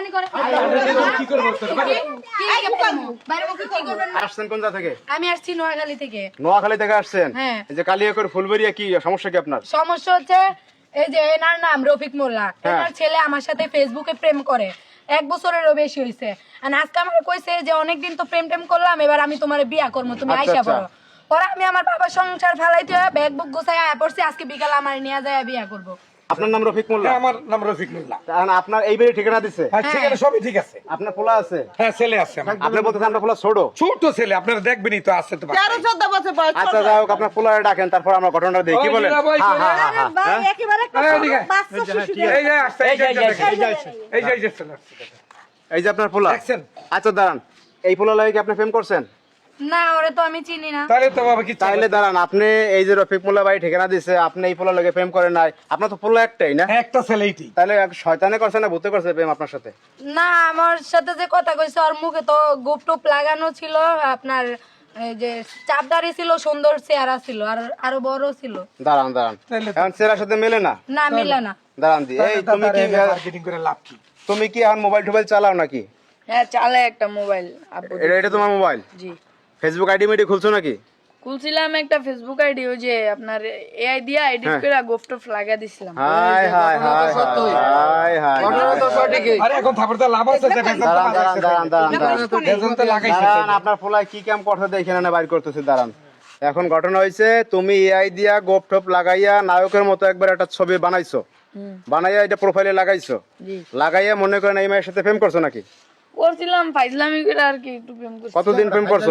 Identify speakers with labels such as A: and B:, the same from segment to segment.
A: শয়তানি করে।
B: কি করব তোর?
A: কি কি করব? বাইরে মুখে কি করবেন?
C: আসছেন কোন জায়গা থেকে?
A: আমি আসছি নোয়াখালী থেকে।
C: নোয়াখালী থেকে আসছেন?
A: হ্যাঁ।
C: এই যে কালিয়াকর ফুলবেরিয়া কি সমস্যা কি আপনার?
A: সমস্যা হচ্ছে এই যে এনার নাম রফিক মোল্লা।
C: হ্যাঁ।
A: এনার ছেলে আমার সাথে ফেসবুকে প্রেম করে। এক বছরেরও বেশি হয়েছে আর আজকে আমার কইছে যে অনেকদিন তো প্রেম টেম করলাম এবার আমি তোমার বিয়া করব তুমি
C: আচ্ছা,
A: আইসা
C: আচ্ছা।
A: পড়ো। পরে আমি আমার বাবার সংসার ফেলাইতে ব্যাগ বুক গোছাই আয়া পড়ছি আজকে বিকালে আমার নিয়ে যায় বিয়া করব।
C: আপনার নাম রফিক মোল্লা
B: হ্যাঁ, আমার নাম রফিক মোল্লা
C: তাহলে আপনার এই বাড়ি ঠিকানা দিছে
B: হ্যাঁ ঠিক সবই ঠিক আছে
C: আপনার পোলা আছে
B: হ্যাঁ ছেলে আছে আমার।
C: আপনি বলতেছেন আপনার পোলা ছোট
B: ছোট ছেলে আপনারা দেখবেনই তো আছে তো বাসায়।
D: তেরো চোদ্দ বছর বয়স
C: আচ্ছা যাই হোক আপনার পোলা ডাকেন তারপর আমরা ঘটনাটা দেখি বলেন হ্যাঁ, হ্যাঁ, হ্যাঁ,
D: ভাই
C: হ্যাঁ।
D: একেবারে
B: এই যে আসছে এই যে এই যে এই যে এই যে চলে আসছে, দেখেন।
C: এই যে আপনার পোলা
B: দেখছেন?
C: আচ্ছা দাঁড়ান এই পোলা লাগে কি আপনি প্রেম করছেন
A: না ওরে তো আমি চিনি না।
B: তাহলে তো বাবা কি
C: তাইলে দাঁড়ান আপনি এই যে রফিক মোল্লা ভাই ঠিকানা দিছে আপনি এই পোলা লাগে প্রেম করেন নাই। আপনার তো পোলা একটাই না?
B: একটা ছেলে
C: তাহলে শয়তানে করছে না ভূতে করছে প্রেম আপনার সাথে?
A: না আমার সাথে যে কথা কইছে ওর মুখে তো গুপ টুপ লাগানো ছিল আপনার এই যে চাপদারি ছিল সুন্দর চেহারা ছিল আর আরও বড় ছিল।
C: দাঁড়ান দাঁড়ান।
B: তাইলে
C: এখন চেহারার সাথে মেলে না?
A: না মিলে না।
C: দাঁড়ান দি। এই তুমি কি
B: মার্কেটিং করে লাভ কি?
C: তুমি কি এখন মোবাইল টোবাইল চালাও নাকি?
E: হ্যাঁ চালে একটা মোবাইল
C: এটা এটা তোমার মোবাইল
E: জি।
C: ফেসবুক আইডি মিডি খুলছো নাকি?
E: খুলছিলাম একটা ফেসবুক আইডি ওই যে আপনার এআই দিয়া এডিট। করে গোফটফ লাগা দিছিলাম।
C: Hi hi hi hi. Hi
B: আরে এখন থাপড়টা লাভ আছে যে ভেজাল তো
C: দাঁড়ান দাঁড়ান
B: লাগাইছে।
C: দাঁড়ান দাঁড়ান দাঁড়ান।
B: তো লাগাইছে।
C: দাঁড়ান আপনার পোলায় কি কাম করতে দেখে না বাইর করতেছে? দাঁড়ান। এখন ঘটনা হয়েছে তুমি এআই দিয়া টোপ লাগাইয়া নায়কের মতো একবার একটা ছবি বানাইছো। বানাইয়া এটা প্রোফাইলে লাগাইছো।
E: জি।
C: লাগাইয়া মনে করেন এই মেয়ের সাথে প্রেম করছ নাকি?
E: করছিলাম ফাইজলামি করে আর কি একটু প্রেম করছি
C: কতদিন প্রেম করছ?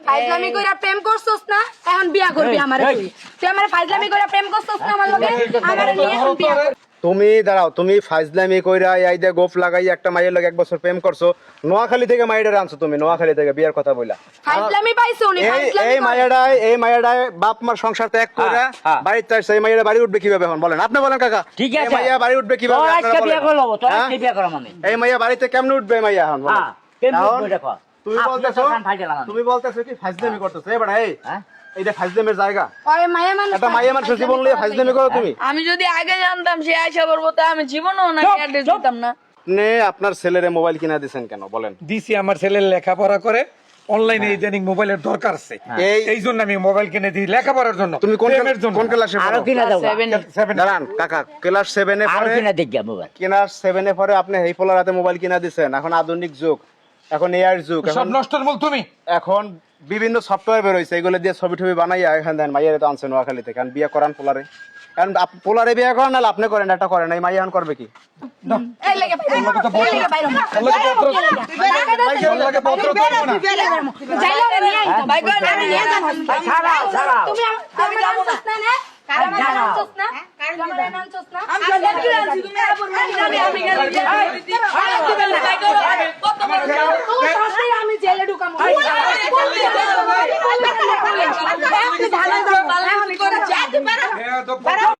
A: ফাইজলামি কইরা প্রেম করছস না এখন বিয়া করবি আমারে তুই। তুই আমারে ফাইজলামি কইরা প্রেম করছস না আমার লগে? আমারে নিয়ে বিয়া করবি।
C: তুমি দাঁড়াও তুমি ফাইজলামি কইরা এই দিয়ে গোপ লাগাই একটা মাইয়ের লগে এক বছর প্রেম করছ নোয়াখালী থেকে মাইয়াটা আনছো তুমি নোয়াখালী থেকে বিয়ের কথা বইলা
A: ফাইজলামি পাইছো উনি
C: এই
A: ফাইজলামি
C: এই
A: করে।
C: এই মাইয়াডায় বাপ মার সংসার ত্যাগ করে বাড়িতে আসছে এই মাইয়াটা বাড়ি উঠবে কীভাবে এখন বলেন আপনি বলেন কাকা
F: ঠিক আছে।
C: মাইয়া বাড়ি উঠবে কীভাবে আপনারা
F: আজকে
C: বলেন। হ্যাঁ?
F: আজকে বিয়ে করলাম আমি
C: এই মাইয়া বাড়িতে কেমনে উঠবে মাইয়া এখন বলেন?
F: হ্যাঁ কেমন উঠবে দেখো
C: তুমি বলতেছো। তুমি বলতেছো কি ফাইজলামি করতেছো এবার এই
F: হ্যাঁ?
C: এইটা ফাইজলামের জায়গা?
A: ওরে মায়া মানুষ
C: একটা মাইয়া মানুষের জীবন লিয়ে ফাইজলামি করো তুমি।
E: আমি যদি আগে জানতাম সে করব তা আমি জীবনও না অ্যাড্রেস দিতাম না।
C: আপনি আপনার ছেলের মোবাইল কিনা দিছেন কেন? বলেন।
B: দিছি আমার ছেলের লেখাপড়া করে অনলাইনে ইদানিং মোবাইলের দরকার আছে।
C: এই-
B: এই জন্য আমি মোবাইল কিনে দিই লেখাপড়ার জন্য
C: তুমি কোন কোন ক্লাসে
F: আরও
C: পড়ো?
F: কিনা
E: সেভেন
B: সেভেন
C: দাঁড়ান কাকা ক্লাস সেভেনে
F: আরও
C: পড়ে
F: কিনা মোবাইল
C: ক্লাস সেভেনে পরে আপনি এই পোলার হাতে মোবাইল কিনা দিছেন। এখন আধুনিক যুগ। এখন এআই যুগ
B: সব
C: এখন
B: নষ্টের মূল তুমি
C: এখন বিভিন্ন সফটওয়্যার বের হয়েছে এগুলো দিয়ে ছবি টবি বানাইয়া এখান দেন মাইয়ারে তো আনছেন নোয়াখালী থেকে এখন বিয়ে করান পোলারে কারণ পোলারে বিয়ে করেন নাহলে আপনি করেন এটা করেন এই মাইয়া এখন করবে কি
A: এই
E: ভালো